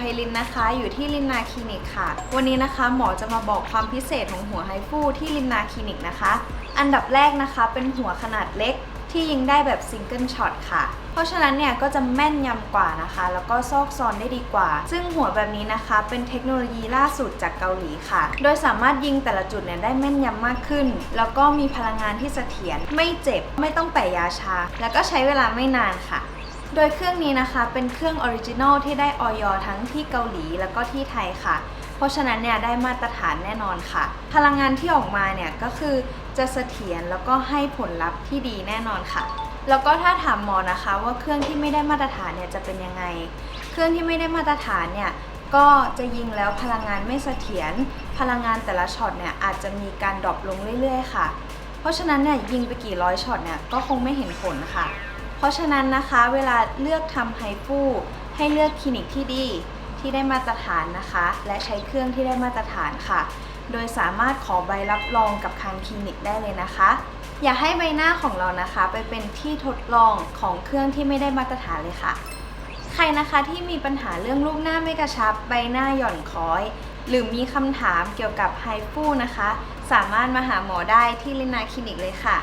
ไพลินนะคะ อยู่ที่ลินนาคลินิกค่ะ วันนี้นะคะหมอจะมาบอกความพิเศษของหัวไฮฟูที่ลินนาคลินิกนะคะ อันดับแรกนะคะเป็นหัวขนาดเล็กที่ยิงได้แบบซิงเกิลช็อตค่ะ เพราะฉะนั้นเนี่ยก็จะแม่นยำกว่านะคะ แล้วก็ซอกซอนได้ดีกว่า ซึ่งหัวแบบนี้นะคะ เป็นเทคโนโลยีล่าสุดจากเกาหลีค่ะ โดยสามารถยิงแต่ละจุดเนี่ยได้แม่นยำมากขึ้น แล้วก็มีพลังงานที่เสถียรไม่เจ็บไม่ต้องแปะยาชา แล้วก็ใช้เวลาไม่นานค่ะ โดยเครื่องนี้นะคะเป็นเครื่องออริจินอลที่ได้ออยทั้งที่เกาหลีแล้วก็ที่ไทยค่ะ เพราะฉะนั้นเนี่ยได้มาตรฐานแน่นอนค่ะ พลังงานที่ออกมาเนี่ยก็คือจะเสถียรแล้วก็ให้ผลลัพธ์ที่ดีแน่นอนค่ะ แล้วก็ถ้าถามหมอนะคะว่าเครื่องที่ไม่ได้มาตรฐานเนี่ยจะเป็นยังไง เครื่องที่ไม่ได้มาตรฐานเนี่ยก็จะยิงแล้วพลังงานไม่เสถียร พลังงานแต่ละช็อตเนี่ยอาจจะมีการดรอปลงเรื่อยๆ ค่ะ เพราะฉะนั้นเนี่ยยิงไปกี่ร้อยช็อตเนี่ยก็คงไม่เห็นผลค่ะ เพราะฉะนั้นนะคะเวลาเลือกทำไฮฟูให้เลือกคลินิกที่ดีที่ได้มาตรฐานนะคะ และใช้เครื่องที่ได้มาตรฐานค่ะ โดยสามารถขอใบรับรองกับทางคลินิกได้เลยนะคะ อย่าให้ใบหน้าของเรานะคะ ไปเป็นที่ทดลองของเครื่องที่ไม่ได้มาตรฐานเลยค่ะ ใครนะคะที่มีปัญหาเรื่องรูปหน้าไม่กระชับ ใบหน้าหย่อนคล้อย หรือมีคำถามเกี่ยวกับไฮฟูนะคะ สามารถมาหาหมอได้ที่ลินาคลินิกเลยค่ะ